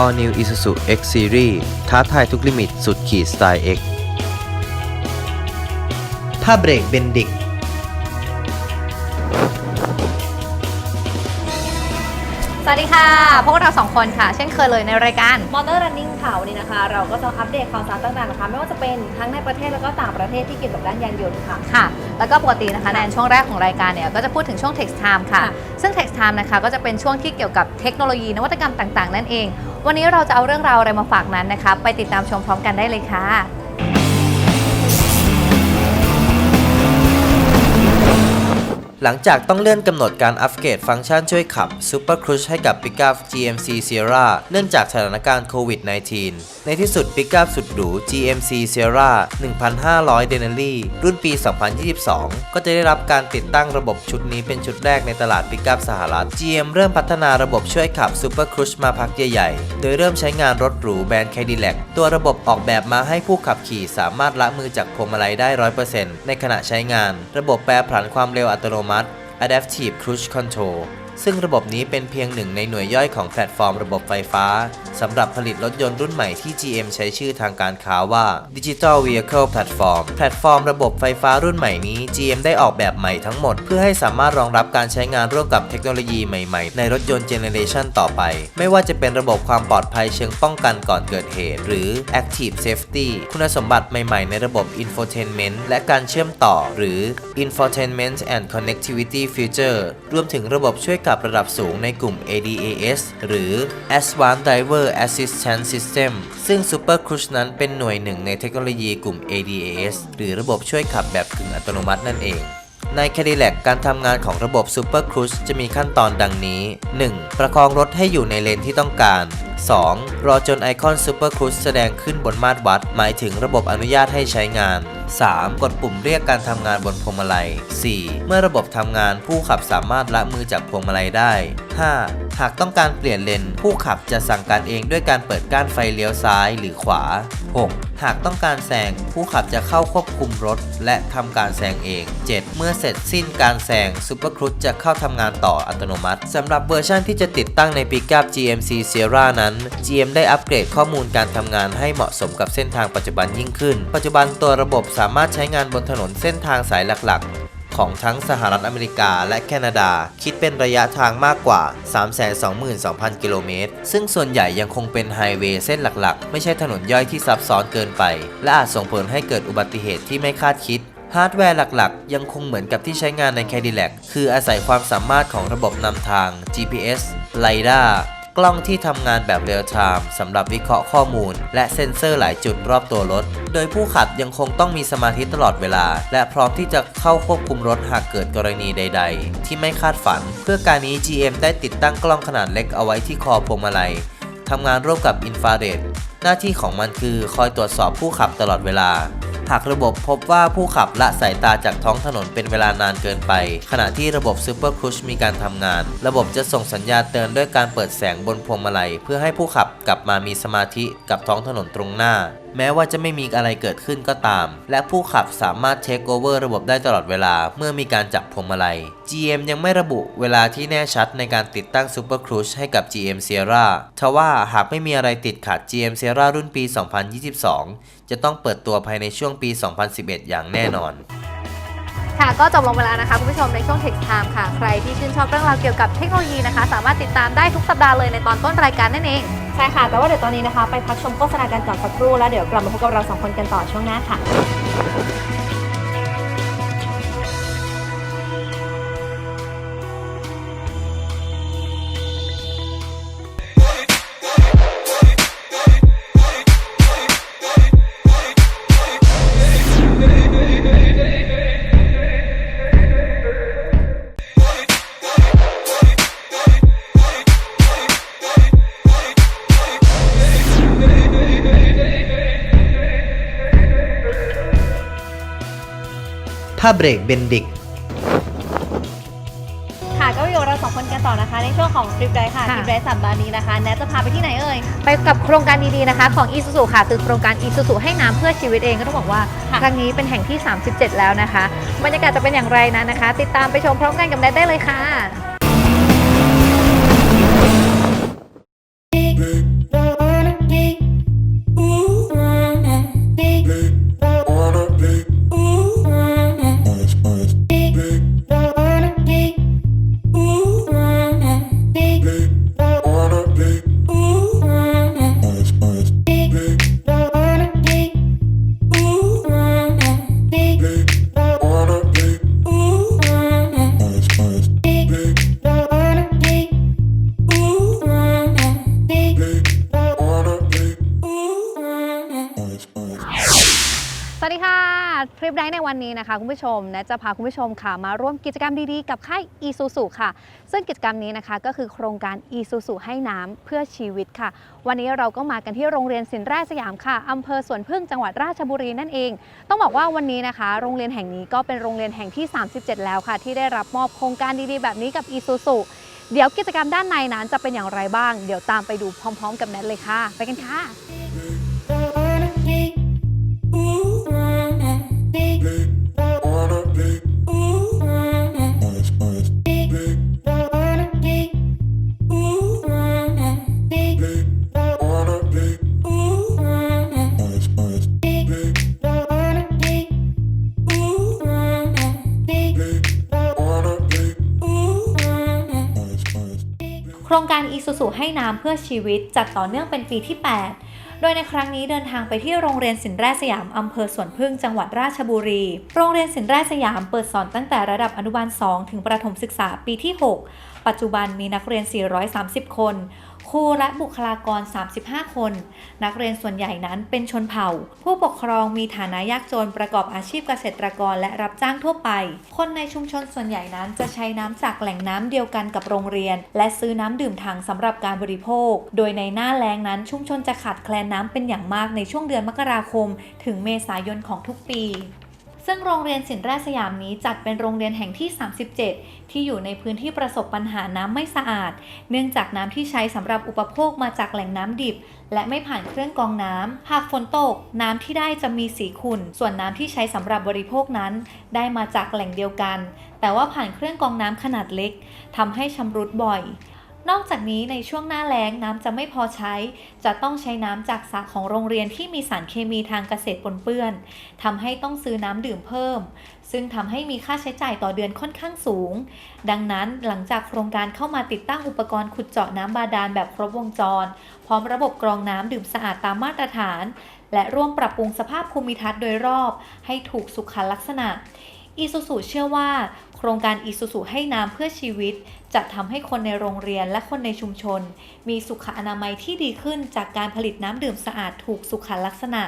All New Isuzu X Series ท้าทายทุกลิมิตสุดขีดสไตล์ X ผ้าเบรกเบนดิก สวัสดีค่ะ พวกเราสองคนค่ะ เช่นเคยเลยในรายการ มอเตอร์รันนิ่งค่ะวันนี้นะคะ เราก็จะอัปเดตข่าวสารต่างๆนะคะ ไม่ว่าจะเป็นทั้งในประเทศแล้วก็ต่างประเทศที่เกี่ยวกับด้านยานยนต์ค่ะ ค่ะ แล้วก็ปกตินะคะในช่วงแรกของรายการเนี่ย ก็จะพูดถึงช่วง Text Time ค่ะ ค่ะ ซึ่ง Text Time นะคะก็จะเป็นช่วงที่เกี่ยวกับเทคโนโลยีนวัตกรรมต่างๆ นั่นเอง วันนี้เราจะเอาเรื่องราวอะไรมาฝากนั้นนะคะ ไปติดตามชมพร้อมกันได้เลยค่ะ หลังจากต้องเลื่อนกำหนดการอัปเกรดฟังก์ชันช่วยขับ Super Cruise ให้กับ Pickup GMC Sierra เนื่องจากสถานการณ์โควิด -19 ในที่สุด Pickup สุดหรู GMC Sierra 1500 Denali รุ่นปี 2022 ก็จะได้รับการติดตั้งระบบชุดนี้เป็นชุดแรกในตลาด Pickup สหรัฐ GM เริ่มพัฒนาระบบช่วยขับ Super Cruise มาพักใหญ่ๆ โดยเริ่มใช้งานรถหรูแบรนด์ Cadillac ตัวระบบออกแบบมาให้ผู้ขับขี่สามารถละมือจากพวงมาลัยได้ 100%ในขณะใช้งาน ระบบแปรผันความเร็วอัตโนมัติ Adaptive Cruise Control ซึ่งระบบนี้เป็นเพียงหนึ่งในหน่วยย่อยของแพลตฟอร์มระบบไฟฟ้าสำหรับผลิตรถยนต์รุ่นใหม่ที่ GM ใช้ชื่อทางการค้าว่า Digital Vehicle Platform แพลตฟอร์มระบบไฟฟ้ารุ่นใหม่นี้ GM ได้ออกแบบใหม่ทั้งหมด เพื่อให้สามารถรองรับการใช้งานร่วมกับเทคโนโลยีใหม่ๆ ในรถยนต์เจเนเรชันต่อไป ไม่ว่าจะเป็นระบบความปลอดภัยเชิงป้องกันก่อนเกิดเหตุ หรือ Active Safety คุณสมบัติใหม่ๆ ในระบบ Infotainment และการเชื่อมต่อ หรือ Infotainment and Connectivity Feature รวมถึงระบบช่วยขับระดับสูงในกลุ่ม ADAS หรือ Advanced Driver Assistance System ซึ่ง Super Cruise นั้นเป็นหน่วยหนึ่งในเทคโนโลยีกลุ่ม ADAS หรือระบบช่วยขับแบบกึ่งอัตโนมัตินั่นเองใน Cadillac การทำงานของระบบ Super Cruise จะมีขั้นตอนดังนี้ 1. ประคองรถให้อยู่ในเลนที่ต้องการ 2. รอจนไอคอน Super Cruise แสดงขึ้นบนมาตรวัด หมายถึงระบบอนุญาตให้ใช้งาน 3. กดปุ่มเรียกการทำงานบนพวงมาลัย 4. เมื่อระบบทำงานผู้ขับสามารถละมือจากพวงมาลัยได้ 5. หากต้องการเปลี่ยนเลน ผู้ขับจะสั่งการเองด้วยการเปิดก้านไฟเลี้ยวซ้ายหรือขวา 6. หากต้องการแซงผู้ขับจะเข้าควบคุมรถ และทำการแซงเอง 7. เมื่อเสร็จสิ้นการแซง Super Cruise จะเข้าทำงานต่ออัตโนมัติสำหรับเวอร์ชันที่จะติดตั้งใน Pickup GMC Sierra นั้น GM ได้อัปเกรดข้อมูลการทำงานให้เหมาะสมกับเส้นทางปัจจุบันยิ่งขึ้น ปัจจุบันตัวระบบสามารถใช้งานบนถนนเส้นทางสายหลักๆ ของทั้งสหรัฐอเมริกาและแคนาดา คิดเป็นระยะทางมากกว่า 322,000 กิโลเมตร ซึ่งส่วนใหญ่ยังคงเป็นไฮเวย์เส้นหลักๆ ไม่ใช่ถนนย่อยที่ซับซ้อนเกินไป และอาจส่งผลให้เกิดอุบัติเหตุที่ไม่คาดคิดฮาร์ดแวร์หลักๆ ยังคงเหมือนกับที่ใช้งานใน Cadillac คืออาศัยความสามารถของระบบนำทาง GPS LiDAR กล้องที่ทำงานแบบเรียลไทม์สำหรับวิเคราะห์ข้อมูล และเซ็นเซอร์หลายจุดรอบตัวรถ โดยผู้ขับยังคงต้องมีสมาธิตลอดเวลา และพร้อมที่จะเข้าควบคุมรถหากเกิดกรณีใด ๆ ที่ไม่คาดฝัน เพื่อการนี้ GM ได้ติดตั้งกล้องขนาดเล็กเอาไว้ที่คอพวงมาลัยทำงานร่วมกับอินฟราเรดหน้าที่ของมันคือคอยตรวจสอบผู้ขับตลอดเวลา หากระบบพบว่าผู้ขับละสายตาจากท้องถนนเป็นเวลานานเกินไป ขณะที่ระบบ Super Cruise มีการทำงาน ระบบจะส่งสัญญาณเตือนด้วยการเปิดแสงบนพวงมาลัย เพื่อให้ผู้ขับกลับมามีสมาธิกับท้องถนนตรงหน้า แม้ว่าจะไม่มีอะไรเกิดขึ้นก็ตาม และผู้ขับสามารถเทคโอเวอร์ระบบได้ตลอดเวลาเมื่อมีการจับพวงมาลัย GM ยังไม่ระบุเวลาที่แน่ชัดในการติดตั้ง Super Cruise ให้กับ GM Sierra ทว่าหากไม่มีอะไรติดขัด GM Sierra รุ่นปี 2022 จะต้องเปิดตัวภายในช่วงปี 2011 อย่างแน่นอน ค่ะก็จบลงไปแล้วนะคะคุณผู้ชมในช่วง Text Time ค่ะ ใครที่ชื่นชอบเรื่องราวเกี่ยวกับเทคโนโลยีนะคะ สามารถติดตามได้ทุกสัปดาห์เลยในตอนต้นรายการนั่นเอง ใช่ค่ะ แต่ว่าเดี๋ยวตอนนี้นะคะ ไปพักชมโฆษณากันก่อนสักครู่แล้วเดี๋ยวกลับมาพบกับเราสองคนกันต่อช่วงหน้าค่ะ ผ้าเบรกเบนดิกค่ะก็อยู่กับเราสองคนกันต่อนะคะ ในช่วงของทริปไดค่ะค่ะ ทริปไดสัปดาห์นี้นะคะแนทจะพาไปที่ไหนเอ่ย ไปกับโครงการดีๆนะคะ ของ Isuzu ค่ะคือโครงการ Isuzu ให้น้ำเพื่อชีวิตเองก็ต้องบอกว่า ค่ะ ครั้งนี้เป็นแห่งที่ 37 แล้วนะคะ บรรยากาศจะเป็นอย่างไรนั้นนะคะ ติดตามไปชมพร้อมกันกับแนทได้เลยค่ะ ทริปไดในวันนี้นะคะคุณผู้ชมแนะจะพาคุณผู้ชมค่ะมาร่วมกิจกรรมดีๆ กับค่าย Isuzu ค่ะ ซึ่งกิจกรรมนี้นะคะก็คือโครงการ Isuzu ให้น้ำเพื่อชีวิตค่ะ วันนี้เราก็มากันที่โรงเรียนสินแร่สยามค่ะอำเภอสวนพึ่งจังหวัดราชบุรีนั่นเอง ต้องบอกว่าวันนี้นะคะ โรงเรียนแห่งนี้ก็เป็นโรงเรียนแห่งที่ 37 แล้วค่ะ ที่ได้รับมอบโครงการดีๆ แบบนี้กับ Isuzu เดี๋ยวกิจกรรมด้านในนั้นจะเป็นอย่างไรบ้าง เดี๋ยวตามไปดูพร้อม ๆ กับแนทเลยค่ะ ไปกันค่ะ การ Isuzu ให้น้ำเพื่อชีวิตจัดต่อเนื่องเป็นปีที่ 8 โดยในครั้งนี้เดินทางไปที่โรงเรียนสินแร่สยามอำเภอสวนพึ่งจังหวัดราชบุรี โรงเรียนสินแร่สยามเปิดสอนตั้งแต่ระดับอนุบาล 2 ถึงประถมศึกษาปีที่ 6 ปัจจุบันมีนักเรียน 430 คน ครูและบุคลากร 35 คน นักเรียนส่วนใหญ่นั้นเป็นชนเผ่า ผู้ปกครองมีฐานะยากจนประกอบอาชีพเกษตรกรและรับจ้างทั่วไป คนในชุมชนส่วนใหญ่นั้นจะใช้น้ำจากแหล่งน้ำเดียวกันกับโรงเรียน และซื้อน้ำดื่มถังสำหรับการบริโภค โดยในหน้าแล้งนั้นชุมชนจะขาดแคลนน้ำเป็นอย่างมากในช่วงเดือนมกราคม ถึงเมษายนของทุกปี ซึ่งโรงเรียนสินแร่สยามนี้จัดเป็นโรงเรียนแห่งที่ 37 ที่อยู่ในพื้นที่ประสบปัญหาน้ำไม่สะอาด เนื่องจากน้ำที่ใช้สำหรับอุปโภคมาจากแหล่งน้ำดิบ และไม่ผ่านเครื่องกรองน้ำหากฝนตก น้ำที่ได้จะมีสีขุ่น ส่วนน้ำที่ใช้สำหรับบริโภคนั้น ได้มาจากแหล่งเดียวกัน แต่ว่าผ่านเครื่องกรองน้ำขนาดเล็กทำให้ชำรุดบ่อย นอกจากนี้ในช่วงหน้าแล้งน้ำจะไม่พอใช้ จะต้องใช้น้ำจากสระของโรงเรียนที่มีสารเคมีทางเกษตรปนเปื้อนทำให้ต้องซื้อน้ำดื่มเพิ่ม ซึ่งทำให้มีค่าใช้จ่ายต่อเดือนค่อนข้างสูง ดังนั้นหลังจากโครงการเข้ามาติดตั้งอุปกรณ์ขุดเจาะน้ำบาดาลแบบครบวงจร พร้อมระบบกรองน้ำดื่มสะอาดตามมาตรฐาน และร่วมปรับปรุงสภาพภูมิทัศน์โดยรอบ ให้ถูกสุขลักษณะ อีซูซูเชื่อว่า โครงการอีซูซูให้น้ำเพื่อชีวิต จะทำให้คนในโรงเรียนและคนในชุมชน มีสุขอนามัยที่ดีขึ้นจากการผลิตน้ำดื่มสะอาดถูกสุขลักษณะ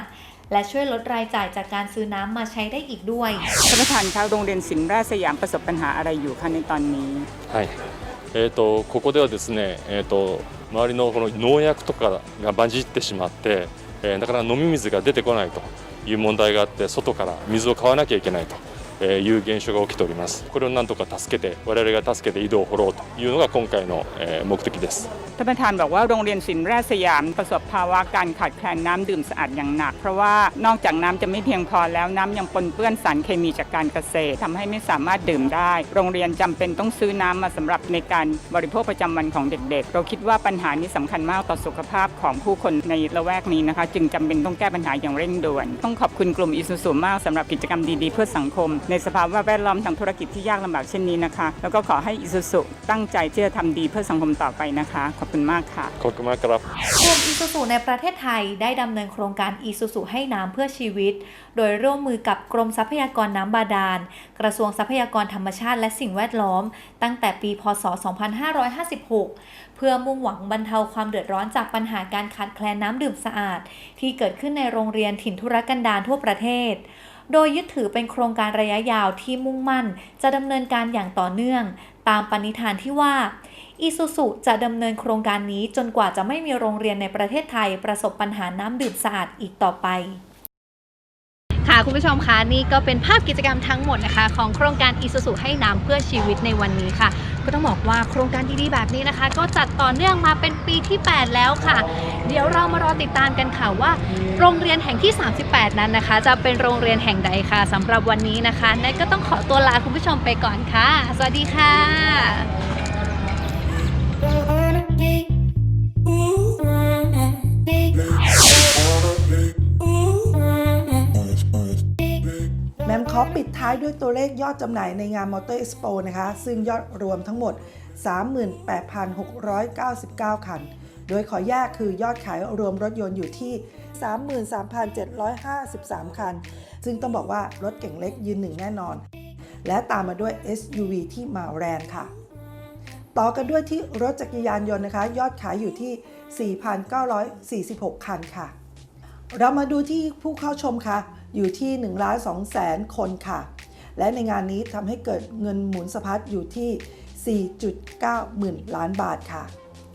และช่วยลดรายจ่ายจากการซื้อน้ำมาใช้ได้อีกด้วย ท่านประธานคะโรงเรียนศิลป์ราชสยามประสบปัญหาอะไรอยู่คะในตอนนี้ はい、えー、とここではですね、えー、と周りのこの農薬とかが混じってしまって、えーだから飲み水が出てこないという問題があって外から水を買わなきゃいけないと えーいう現象が起きておりますこれをなんとか助けて我々が助けて井戸を掘ろうというのが今回の、えー目的です ท่านประธานบอกว่าโรงเรียนศิลป์ราชสยามประสบภาวะการขาดแคลนน้ำดื่มสะอาดอย่างหนัก เพราะว่านอกจากน้ำจะไม่เพียงพอแล้วน้ำยังปนเปื้อนสารเคมีจากการเกษตรทำให้ไม่สามารถดื่มได้ โรงเรียนจำเป็นต้องซื้อน้ำมาสำหรับในการบริโภคประจำวันของเด็กๆ เราคิดว่าปัญหานี้สำคัญมากต่อสุขภาพของผู้คนในละแวกนี้นะคะ จึงจำเป็นต้องแก้ปัญหาอย่างเร่งด่วน ต้องขอบคุณกลุ่มอิสุสุมากสำหรับกิจกรรมดีๆ เพื่อสังคม ในสภาวะแวดล้อมทางธุรกิจที่ยากลำบากเช่นนี้นะคะ แล้วก็ขอให้อิสุสุตั้งใจที่จะทำดีเพื่อสังคมต่อไปนะคะ ขอบคุณมากค่ะ ขอบคุณมากครับกลุ่มอีซูซูในประเทศไทยได้ดำเนินโครงการอีซูซูให้น้ำเพื่อชีวิต โดยร่วมมือกับกรมทรัพยากรน้ำบาดาล กระทรวงทรัพยากรธรรมชาติและสิ่งแวดล้อม ตั้งแต่ปี พศ 2556 เพื่อมุ่งหวังบรรเทาความเดือดร้อนจากปัญหาการขาดแคลนน้ำดื่มสะอาด ที่เกิดขึ้นในโรงเรียนถิ่นทุรกันดารทั่วประเทศ โดยยึดถือเป็นโครงการระยะยาวที่มุ่งมั่น จะดำเนินการอย่างต่อเนื่อง ตามปณิธานที่ว่าอีซูซูจะดำเนินโครงการนี้จนกว่าจะไม่มีโรงเรียนในประเทศไทยประสบปัญหาน้ำดื่มสะอาดอีกต่อไป คุณผู้ชมคะนี่ก็เป็นภาพกิจกรรมทั้งหมดนะคะ ของโครงการอีสุสุให้น้ำเพื่อชีวิตในวันนี้ค่ะ ก็ต้องบอกว่าโครงการดีๆแบบนี้นะคะ ก็จัดต่อเนื่องมาเป็นปีที่ 8 แล้วค่ะ เดี๋ยวเรามารอติดตามกันค่ะว่า โรงเรียนแห่งที่ 38 นั้นนะคะ จะเป็นโรงเรียนแห่งใดค่ะสำหรับวันนี้นะคะนัทก็ต้องขอตัวลาคุณผู้ชมไปก่อนค่ะ สวัสดีค่ะ อปิดท้ายด้วยตัวเลขยอดจำหน่ายในงานมอเตอร์เอ็กซ์โปนะคะ ซึ่งยอดรวมทั้งหมด 38,699 คัน โดยขอแยกคือยอดขายรวมรถยนต์อยู่ที่ 33,753 คัน ซึ่งต้องบอกว่ารถเก่งเล็กยืนหนึ่งแน่นอน และตามมาด้วย SUV ที่มาแรงค่ะ ต่อกันด้วยที่รถจักรยานยนต์นะคะ ยอดขายอยู่ที่ 4,946 คันค่ะ เรามาดูที่ผู้เข้าชมค่ะ อยู่ที่1ล้าน2แสนคนค่ะ และในงานนี้ทำให้เกิดเงินหมุนสะพัดอยู่ที่ 4.9 หมื่นล้านบาทค่ะ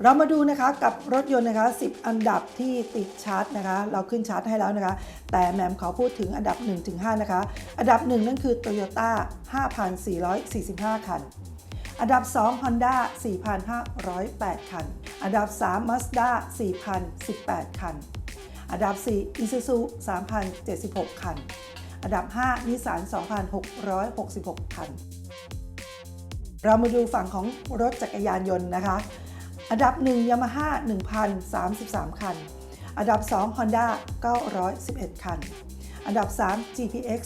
เรามาดูนะคะกับรถยนต์นะคะ 10 อันดับที่ติดชาร์ตนะคะ เราขึ้นชาร์ตให้แล้วนะคะ แต่แหมมขอพูดถึงอันดับ 1-5 นะคะ อันดับ 1 นั่นคือ Toyota 5,445 คันอันดับ 2 Honda 4,508 คัน อันดับ 3 Mazda 4,018 คัน อันดับ 4 Isuzu 3,076 คัน อันดับ5 Nissan 2,666 คัน เรามาดูฝั่งของรถจักรยานยนต์นะคะ อันดับ 1 Yamaha 1,033 คัน อันดับ 2 Honda 911 คัน อันดับ 3 GPX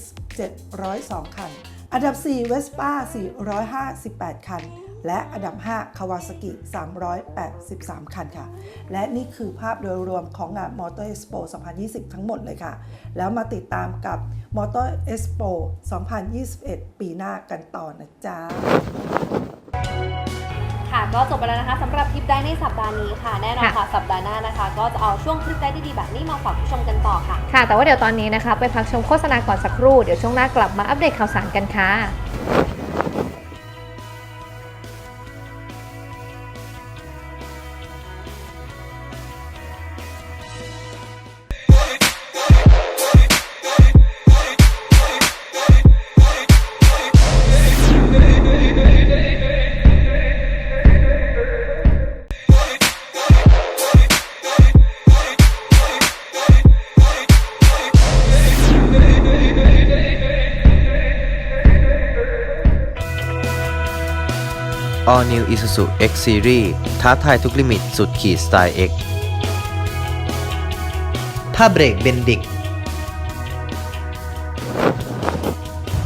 702 คัน อันดับ 4 Vespa 458 คัน และอันดับ 5 Kawasaki 383 คันค่ะ และนี่คือภาพโดยรวมของงาน Motor Expo 2020 ทั้งหมดเลยค่ะ แล้วมาติดตามกับ Motor Expo 2021 ปีหน้ากันต่อนะจ๊ะค่ะก็จบไปแล้วนะคะสำหรับทริปได้ในสัปดาห์นี้ค่ะ แน่นอนค่ะ สัปดาห์หน้านะคะ ก็จะเอาช่วงทริปได้ดีๆแบบนี้มาฝากผู้ชมกันต่อค่ะ ค่ะ แต่ว่าเดี๋ยวตอนนี้นะคะ ไปพักชมโฆษณาก่อนสักครู่ เดี๋ยวช่วงหน้ากลับมาอัปเดตข่าวสารกันค่ะ New Isuzu X Series ท้าทายทุกลิมิตสุดขีดสไตล์ X ถ้าเบรกเบนดิก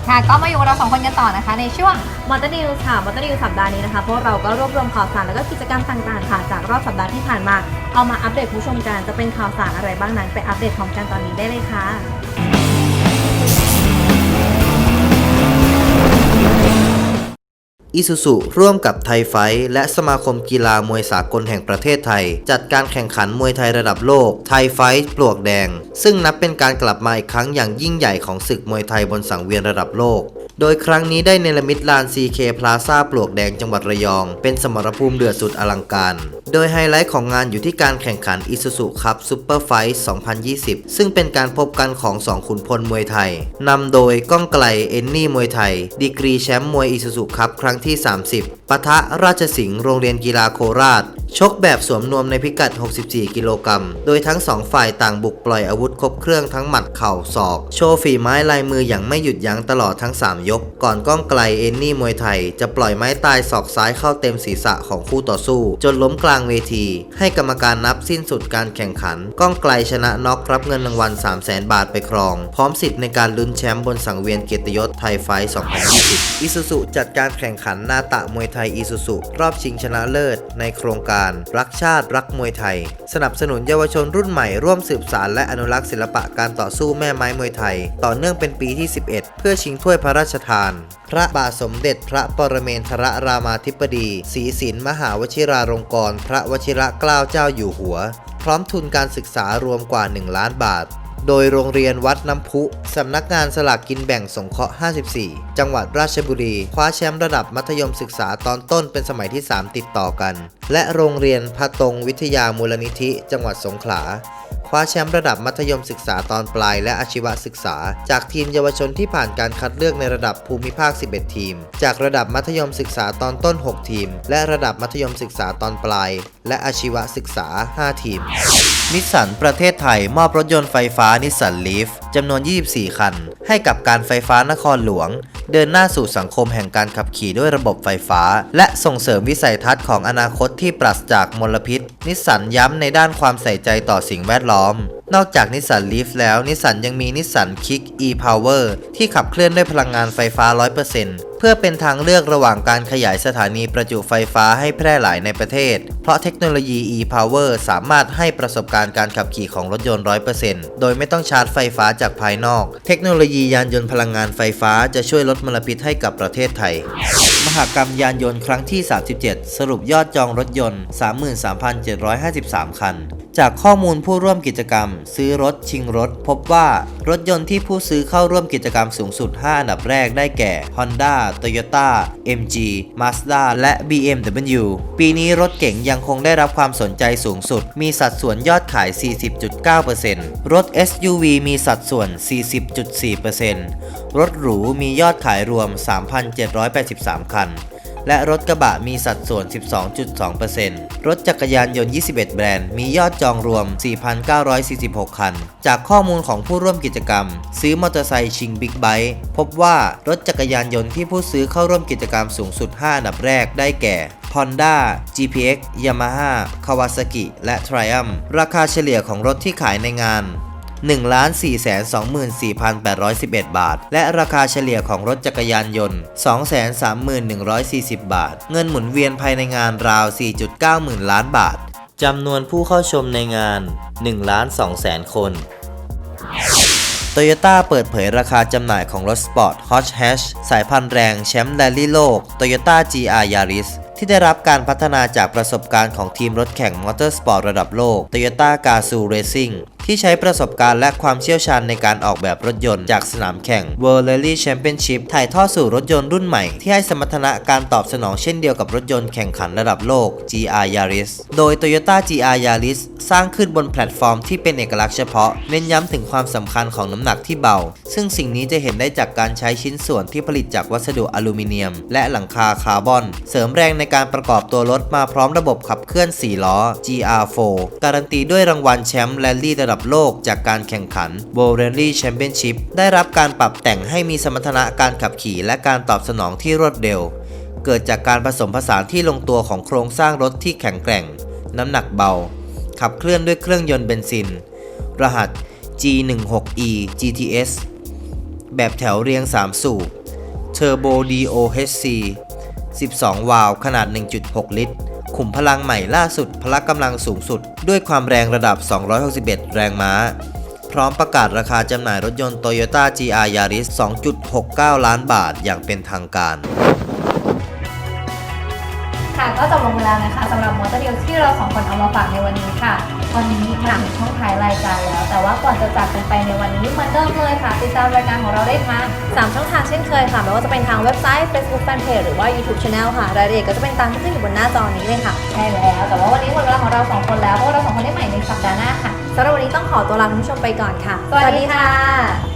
ค่ะก็มาอยู่กับเราสองคนกันต่อนะคะ ในช่วงมอเตอร์นิวค่ะมอเตอร์นิวสัปดาห์นี้นะคะพวกเราก็รวบรวมข่าวสารแล้วก็กิจกรรมต่างๆค่ะ จากรอบสัปดาห์ที่ผ่านมา เอามาอัปเดตผู้ชมกันจะเป็นข่าวสารอะไรบ้างนั้น ไปอัปเดตพร้อมกันตอนนี้ได้เลยค่ะ อิสุสุร่วมกับไทยไฟท์และสมาคมกีฬามวยสากลแห่งประเทศไทย จัดการแข่งขันมวยไทยระดับโลกไทยไฟท์ปลวกแดง ซึ่งนับเป็นการกลับมาอีกครั้งอย่างยิ่งใหญ่ของศึกมวยไทยบนสังเวียนระดับโลก โดยครั้งนี้ได้เนรมิตลาน CK Plaza ปลวกแดงจังหวัดระยอง เป็นสมรภูมิเดือดสุดอลังการ โดยไฮไลท์ของงานอยู่ที่การแข่งขัน Isuzu Cup Super Fight 2020 ซึ่งเป็นการพบกันของ 2 ขุนพลมวยไทย นำโดยก้องไกลเอนนี่มวยไทย ดีกรีแชมป์มวย Isuzu Cup ครั้งที่ 30ปะทะราชสิงห์โรงเรียนกีฬาโคราช ชกแบบสวมนวมในพิกัด 64 กิโลกรัม โดยทั้งสองฝ่ายต่างบุกปล่อยอาวุธครบเครื่องทั้งหมัดเข่าศอก โชว์ฝีไม้ลายมืออย่างไม่หยุดยั้งตลอดทั้ง 3 ยก ก่อนก้องไกลเอนนี่มวยไทย จะปล่อยไม้ตายศอกซ้ายเข้าเต็มศีรษะของคู่ต่อสู้ จนล้มกลางเวที ให้กรรมการนับสิ้นสุดการแข่งขัน ก้องไกลชนะน็อกรับเงินรางวัล 3 0 0 0 0 0 บาทไปครอง พร้อมสิทธิ์ในการลุ้นแชมป์บนสังเวียนเกียรติยศไทยไฟ2020อิสุสุจัดการแข่งขันนาตะมวยไทยอิสุสุรอบชิงชนะเลิศในโครงการรักชาติรักมวยไทย สนับสนุนเยาวชนรุ่นใหม่ร่วมสืบสารและอนุรักษ์ศิลปะการต่อสู้แม่ไม้มวยไทย ต่อเนื่องเป็นปีที่ 11 เพื่อชิงถ้วยพระราชทาน พระบาทสมเด็จพระปรเมนทรรามาธิบดีศรีสินมหาวชิราลงกรณพระวชิระเกล้าเจ้าอยู่หัว พร้อมทุนการศึกษารวมกว่า 1 ล้านบาท โดยโรงเรียนวัดน้ำพุ สำนักงานสลากกินแบ่งสงเคราะห์ 54 จังหวัดราชบุรี คว้าแชมป์ระดับมัธยมศึกษาตอนต้นเป็นสมัยที่ 3 ติดต่อกัน และโรงเรียนพะตงวิทยามูลนิธิ จังหวัดสงขลาคว้าแชมป์ระดับมัธยมศึกษาตอนปลายและอาชีวศึกษา จากทีมเยาวชนที่ผ่านการคัดเลือกในระดับภูมิภาค 11 ทีม จากระดับมัธยมศึกษาตอนต้น 6 ทีม และระดับมัธยมศึกษาตอนปลาย และอาชีวศึกษา 5 ทีม นิสสันประเทศไทยมอบรถยนต์ไฟฟ้านิสสันลีฟจำนวน 24 คัน ให้กับการไฟฟ้านครหลวง เดินหน้าสู่สังคมแห่งการขับขี่ด้วยระบบไฟฟ้า และส่งเสริมวิสัยทัศน์ของอนาคตที่ปราศจากมลพิษ นิสสันย้ำในด้านความใส่ใจต่อสิ่งแวดล้อม นอกจากนิสสันลีฟแล้วนิสสันยังมีนิสสันคิก e-power ที่ขับเคลื่อนด้วยพลังงานไฟฟ้า 100%เพื่อเป็นทางเลือกระหว่างการขยายสถานีประจุไฟฟ้าให้แพร่หลายในประเทศ เพราะเทคโนโลยี e-power สามารถให้ประสบการณ์การขับขี่ของรถยนต์ 100%โดยไม่ต้องชาร์จไฟฟ้าจากภายนอก เทคโนโลยียานยนต์พลังงานไฟฟ้าจะช่วยลดมลพิษให้กับประเทศไทย มหกรรมยานยนต์ครั้งที่ 37 สรุปยอดจองรถยนต์ 33,753 คัน จากข้อมูลผู้ร่วมกิจกรรม ซื้อรถชิงรถ พบว่ารถยนต์ที่ผู้ซื้อเข้าร่วมกิจกรรมสูงสุด 5 อันดับแรกได้แก่ Honda, Toyota, MG, Mazda และ BMW ปีนี้รถเก๋งยังคงได้รับความสนใจสูงสุด มีสัดส่วนยอดขาย 40.9%รถ SUV มีสัดส่วน 40.4%รถหรูมียอดขายรวม 3,783 คัน และรถกระบะมีสัดส่วน 12.2%รถจักรยานยนต์ 21 แบรนด์ มียอดจองรวม 4,946 คัน จากข้อมูลของผู้ร่วมกิจกรรม ซื้อมอเตอร์ไซค์ชิงบิ๊กไบค์พบว่ารถจักรยานยนต์ที่ผู้ซื้อเข้าร่วมกิจกรรมสูงสุด 5 อันดับแรกได้แก่ Honda, GPX, Yamaha, Kawasaki และ Triumph ราคาเฉลี่ยของรถที่ขายในงาน 1,424,811 บาท และราคาเฉลี่ยของรถจักรยานยนต์ 231,140 บาท เงินหมุนเวียนภายในงานราว 4.9 หมื่นล้านบาท จำนวนผู้เข้าชมในงาน 1 ล้าน2แสนคนโตโยต้าเปิดเผยราคาจำหน่ายของรถสปอร์ต Hot Hatch สายพันธุ์แรงแชมป์แรลลี่โลก Toyota GR Yaris ที่ได้รับการพัฒนาจากประสบการณ์ของทีมรถแข่งมอเตอร์สปอร์ตระดับโลก Toyota Gazoo Racing ที่ใช้ประสบการณ์และความเชี่ยวชาญในการออกแบบรถยนต์จากสนามแข่ง World Rally Championship ถ่ายทอดสู่รถยนต์รุ่นใหม่ ที่ให้สมรรถนะการตอบสนองเช่นเดียวกับรถยนต์แข่งขันระดับโลก GR Yaris โดย Toyota GR Yaris สร้างขึ้นบนแพลตฟอร์มที่เป็นเอกลักษณ์เฉพาะ เน้นย้ำถึงความสำคัญของน้ำหนักที่เบา ซึ่งสิ่งนี้จะเห็นได้จากการใช้ชิ้นส่วนที่ผลิตจากวัสดุอลูมิเนียม และหลังคาคาร์บอน เสริมแรงในการประกอบตัวรถมาพร้อมระบบขับเคลื่อน4ล้อ GR4 การันตีด้วยรางวัลแชมป์แรลลี่ระดับโลกจากการแข่งขัน World Rally Championship ได้รับการปรับแต่งให้มีสมรรถนะการขับขี่และการตอบสนองที่รวดเร็ว เกิดจากการผสมผสานที่ลงตัวของโครงสร้างรถที่แข็งแกร่ง น้ำหนักเบา ขับเคลื่อนด้วยเครื่องยนต์เบนซิน รหัส G16E GTS แบบแถวเรียง 3 สูบ Turbo DOHC 12 วาล์วขนาด 1.6 ลิตร ขุมพลังใหม่ล่าสุดพละกำลังสูงสุด ด้วยความแรงระดับ 261 แรงม้า พร้อมประกาศราคาจำหน่ายรถยนต์ Toyota GR Yaris 2.69 ล้านบาทอย่างเป็นทางการ ก็จบลงไปแล้วนะคะสำหรับมอเตอร์เดียวที่เราสองคนเอามาฝากในวันนี้ค่ะตอนนี้มาถึงช่วงท้ายรายการแล้ว แต่ว่าก่อนจะจากกันไปในวันนี้เหมือนเดิมเลยค่ะ ติดตามรายการของเราได้ทางสามช่องทางเช่นเคยค่ะไม่ว่าจะเป็นทางเว็บไซต์ Facebook Fanpage หรือว่า YouTube Channel ค่ะ รายละเอียดก็จะเป็นตามที่ขึ้นอยู่บนหน้าจอนี้เลยค่ะใช่แล้ว แต่ว่าวันนี้หมดเวลาของเราสองคนแล้วเพราะว่าเราสองคนได้ใหม่ในสัปดาห์หน้าค่ะสำหรับวันนี้ต้องขอตัวลาคุณผู้ชมไปก่อนค่ะ สวัสดีค่ะ